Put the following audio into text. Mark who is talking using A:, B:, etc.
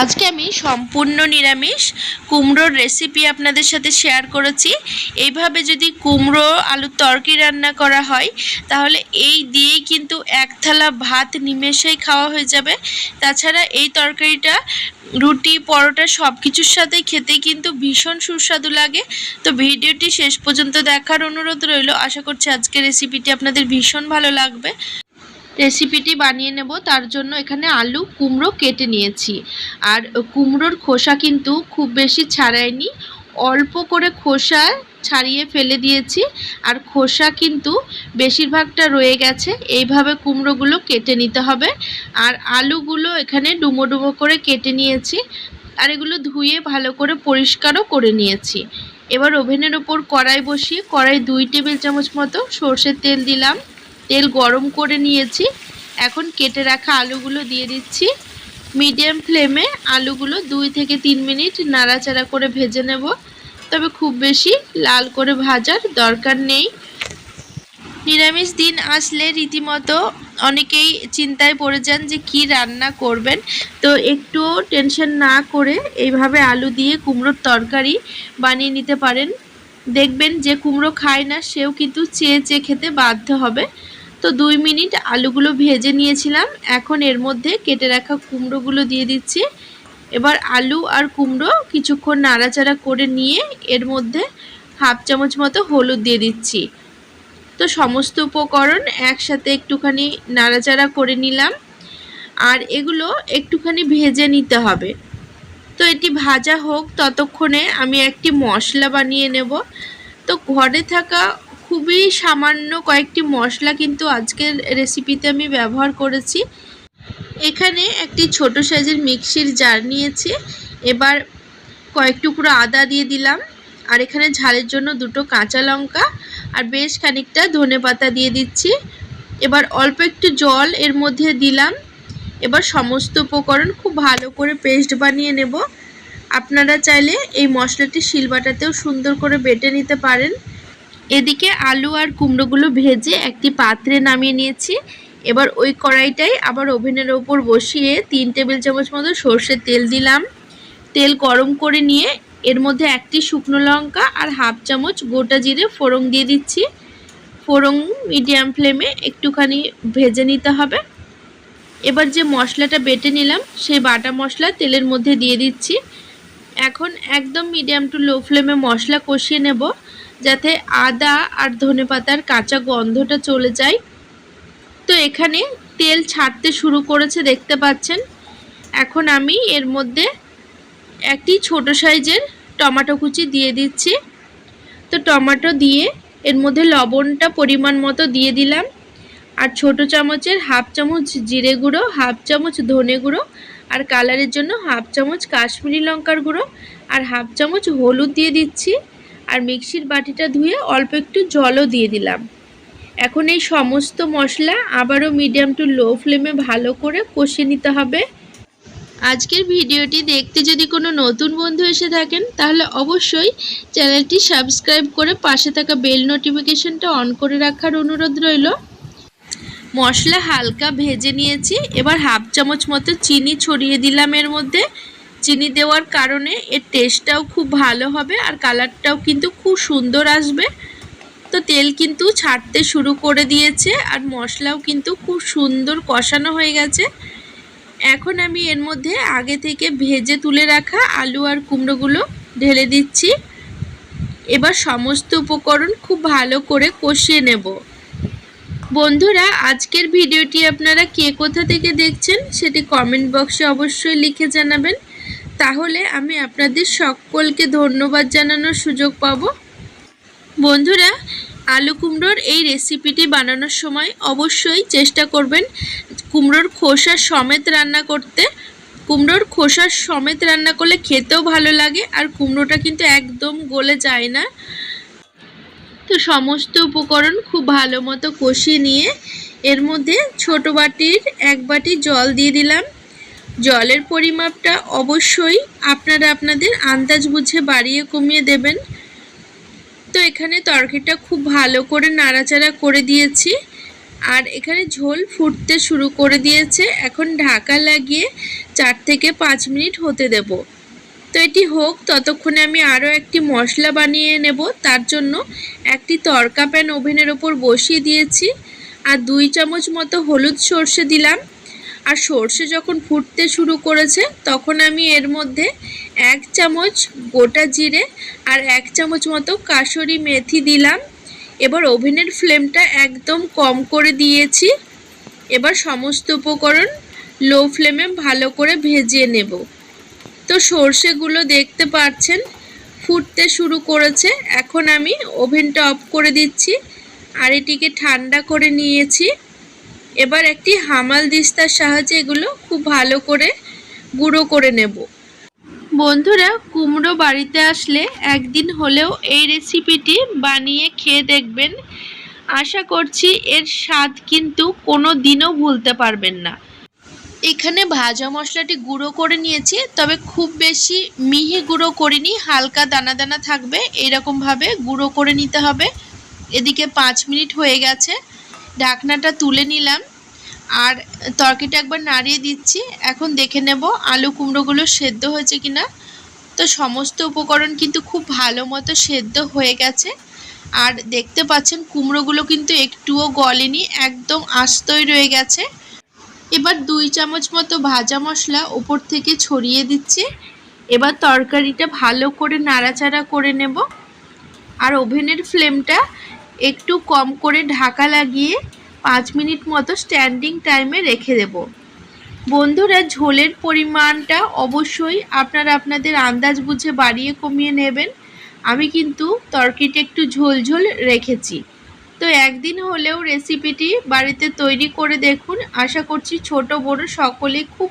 A: আজকে আমি সম্পূর্ণ নিরামিষ কুমড়োর রেসিপি আপনাদের সাথে শেয়ার করেছি। এইভাবে যদি কুমড়ো আলুর তরকি রান্না করা হয়, তাহলে এই দিয়েই কিন্তু এক থালা ভাত নিমেষেই খাওয়া হয়ে যাবে। তাছাড়া এই তরকারিটা, রুটি, পরোটা সব কিছুর সাথেই খেতে কিন্তু ভীষণ সুস্বাদু লাগে। তো ভিডিওটি শেষ পর্যন্ত দেখার অনুরোধ রইল। আশা করছি আজকের রেসিপিটি আপনাদের ভীষণ ভালো লাগবে। রেসিপিটি বানিয়ে নেব। তার জন্য এখানে আলু, কুমড়ো কেটে নিয়েছি। আর কুমড়োর খোসা কিন্তু খুব বেশি ছাড়াইনি। অল্প করে খোসা ছাড়িয়ে ফেলে দিয়েছি। আর খোসা কিন্তু বেশিরভাগটা রয়ে গেছে। এইভাবে কুমড়োগুলো কেটে নিতে হবে। আর আলুগুলো এখানে ডুমো ডুমো করে কেটে নিয়েছি। আর এগুলো ধুয়ে ভালো করে পরিষ্কারও করে নিয়েছি। এবার ওভেনের ওপর কড়াই বসিয়ে কড়াই দুই টেবিল চামচ মতো সর্ষের তেল দিলাম। তেল গরম করে নিয়েছি। এখন কেটে রাখা আলুগুলো দিয়ে দিচ্ছি। মিডিয়াম ফ্লেমে আলুগুলো দুই থেকে তিন মিনিট নাড়াচাড়া করে ভেজে নেব। তবে খুব বেশি লাল করে ভাজার দরকার নেই। নিরামিষ দিন আসলে রীতিমতো অনেকেই চিন্তায় পড়ে যান যে কি রান্না করবেন। তো একটু টেনশন না করে এইভাবে আলু দিয়ে কুমড়োর তরকারি বানিয়ে নিতে পারেন। দেখবেন যে কুমড়ো খায় না, সেও কিন্তু চেয়ে চেয়ে খেতে বাধ্য হবে। তো দুই মিনিট আলুগুলো ভেজে নিয়েছিলাম। এখন এর মধ্যে কেটে রাখা কুমড়োগুলো দিয়ে দিচ্ছি। এবার আলু আর কুমড়ো কিছুক্ষণ নাড়াচাড়া করে নিয়ে এর মধ্যে হাফ চামচ মতো হলুদ দিয়ে দিচ্ছি। তো সমস্ত উপকরণ একসাথে একটুখানি নাড়াচাড়া করে নিলাম। আর এগুলো একটুখানি ভেজে নিতে হবে। তো এটি ভাজা হোক, ততক্ষণে আমি একটি মশলা বানিয়ে নেব। তো ঘরে থাকা খুবই সামান্য কয়েকটি মশলা কিন্তু আজকের রেসিপিতে আমি ব্যবহার করেছি। এখানে একটি ছোট সাইজের মিক্সির জার নিয়েছি। এবার কয়েক টুকরো আদা দিয়ে দিলাম। আর এখানে ঝালের জন্য দুটো কাঁচা লঙ্কা আর বেশ খানিকটা ধনে পাতা দিয়ে দিচ্ছি। এবার অল্প একটু জল এর মধ্যে দিলাম। এবার সমস্ত উপকরণ খুব ভালো করে পেস্ট বানিয়ে নেব। আপনারা চাইলে এই মশলাটি শিলবাটাতেও সুন্দর করে বেটে নিতে পারেন। এদিকে আলু আর কুমড়োগুলো ভেজে একটি পাত্রে নামিয়ে নিয়েছি। এবার ওই কড়াইটাই আবার ওভেনের ওপর বসিয়ে তিন টেবিল চামচ মতো সর্ষের তেল দিলাম। তেল গরম করে নিয়ে এর মধ্যে একটি শুকনো লঙ্কা আর হাফ চামচ গোটা জিরে ফোড়ন দিয়ে দিচ্ছি। ফোড়ন মিডিয়াম ফ্লেমে একটুখানি ভেজে নিতে হবে। এবার যে মশলাটা বেটে নিলাম, সেই বাটা মশলা তেলের মধ্যে দিয়ে দিচ্ছি। এখন একদম মিডিয়াম টু লো ফ্লেমে মশলা কষিয়ে নেব। যাতে আদা আর ধনে পাতার কাঁচা গন্ধটা চলে যায়। তো এখানে তেল ছাড়তে শুরু করেছে, দেখতে পাচ্ছেন। এখন আমি এর মধ্যে একটি ছোট সাইজের টমেটো কুচি দিয়ে দিচ্ছি। তো টমেটো দিয়ে এর মধ্যে লবণটা পরিমাণ মতো দিয়ে দিলাম। আর ছোট চামচের হাফ চামচ জিরে গুঁড়ো, হাফ চামচ ধনে গুঁড়ো আর কালারের জন্য হাফ চামচ কাশ্মীরি লঙ্কার গুঁড়ো আর হাফ চামচ হলুদ দিয়ে দিচ্ছি। আর মিক্সির বাটিটা ধুয়ে অল্প একটু জলও দিয়ে দিলাম। এখন এই সমস্ত মশলা আবারও মিডিয়াম টু লো ফ্লেমে ভালো করে কষিয়ে নিতে হবে। আজকের ভিডিওটি দেখতে যদি কোনো নতুন বন্ধু এসে থাকেন, তাহলে অবশ্যই চ্যানেলটি সাবস্ক্রাইব করে পাশে থাকা বেল নোটিফিকেশনটা অন করে রাখার অনুরোধ রইল। মশলা হালকা ভেজে নিয়েছি, এবার হাফ চামচ মতো চিনি ছড়িয়ে দিলাম এর মধ্যে। চিনি দেওয়ার কারণে এর টেস্টটাও খুব ভালো হবে আর কালারটাও কিন্তু খুব সুন্দর আসবে। তো তেল কিন্তু ছাড়তে শুরু করে দিয়েছে আর মশলাও কিন্তু খুব সুন্দর কষানো হয়ে গেছে। এখন আমি এর মধ্যে আগে থেকে ভেজে তুলে রাখা আলু আর কুমড়োগুলো ঢেলে দিচ্ছি। এবার সমস্ত উপকরণ খুব ভালো করে কষিয়ে নেব। বন্ধুরা, আজকের ভিডিওটি আপনারা কে কোথা থেকে দেখছেন সেটি কমেন্ট বক্সে অবশ্যই লিখে জানাবেন। তাহলে আমি আপনাদের সকলকে ধন্যবাদ জানানোর সুযোগ পাব। বন্ধুরা, আলু কুমড়োর এই রেসিপিটি বানানোর সময় অবশ্যই চেষ্টা করবেন কুমড়োর খোসা সমেত রান্না করতে। কুমড়োর খোসা সমেত রান্না করলে খেতেও ভালো লাগে আর কুমড়োটা কিন্তু একদম গলে যায় না। তো সমস্ত উপকরণ খুব ভালো মতো কষিয়ে নিয়ে এর মধ্যে ছোট বাটির এক বাটি জল দিয়ে দিলাম। জলের পরিমাপটা অবশ্যই আপনারা আপনাদের আন্দাজ বুঝে বাড়িয়ে কমিয়ে দেবেন। তো এখানে তরকারিটা খুব ভালো করে নাড়াচাড়া করে দিয়েছি। আর এখানে ঝোল ফুটতে শুরু করে দিয়েছে। এখন ঢাকা লাগিয়ে চার থেকে পাঁচ মিনিট হতে দেব। তো এটি হোক, ততক্ষণে আমি আরও একটি মশলা বানিয়ে নেব। তার জন্য একটি তরকা প্যান ওভেনের ওপর বসিয়ে দিয়েছি। আর দুই চামচ মতো হলুদ সর্ষে দিলাম। আর সর্ষে যখন ফুটতে শুরু করেছে, তখন আমি এর মধ্যে এক চামচ গোটা জিরে আর এক চামচ মতো কাসুরি মেথি দিলাম। এবার ওভেনের ফ্লেমটা একদম কম করে দিয়েছি। এবার সমস্ত উপকরণ লো ফ্লেমে ভালো করে ভেজে নেব। তো সর্ষেগুলো দেখতে পাচ্ছেন, ফুটতে শুরু করেছে। এখন আমি ওভেনটা অফ করে দিচ্ছি আর এটিকে ঠান্ডা করে নিয়েছি। এবার একটি হামাল দিস্তার সাহায্যে এগুলো খুব ভালো করে গুঁড়ো করে নেব। বন্ধুরা, কুমড়ো বাড়িতে আসলে একদিন হলেও এই রেসিপিটি বানিয়ে খেয়ে দেখবেন। আশা করছি এর স্বাদ কিন্তু কোনো দিনও ভুলতে পারবেন না। এখানে ভাজা মশলাটি গুঁড়ো করে নিয়েছি, তবে খুব বেশি মিহি গুঁড়ো করিনি, হালকা দানা দানা থাকবে, এইরকমভাবে গুঁড়ো করে নিতে হবে। এদিকে পাঁচ মিনিট হয়ে গেছে। ঢাকনাটা তুলে নিলাম। আর তরকিটা একবার নাড়িয়ে দিচ্ছি। এখন দেখে নেব আলু কুমড়োগুলো সেদ্ধ হয়েছে কিনা। তো সমস্ত উপকরণ কিন্তু খুব ভালো মতো সেদ্ধ হয়ে গেছে। আর দেখতে পাচ্ছেন কুমড়োগুলো কিন্তু একটুও গলেনি, একদম আস্তই রয়ে গেছে। এবার দুই চামচ মতো ভাজা মশলা ওপর থেকে ছড়িয়ে দিচ্ছি। এবার তরকারিটা ভালো করে নাড়াচাড়া করে নেব। আর ওভেনের ফ্লেমটা একটু কম করে ঢাকা লাগিয়ে পাঁচ মিনিট মতো স্ট্যান্ডিং টাইমে রেখে দেব। বন্ধুরা, ঝোলের পরিমাণটা অবশ্যই আপনারা আপনাদের আন্দাজ বুঝে বাড়িয়ে কমিয়ে নেবেন। আমি কিন্তু তরকিটা একটু ঝোল ঝোল রেখেছি। তো একদিন হলেও রেসিপিটি বাড়িতে তৈরি করে দেখুন। আশা করছি ছোট বড় সকলেই খুব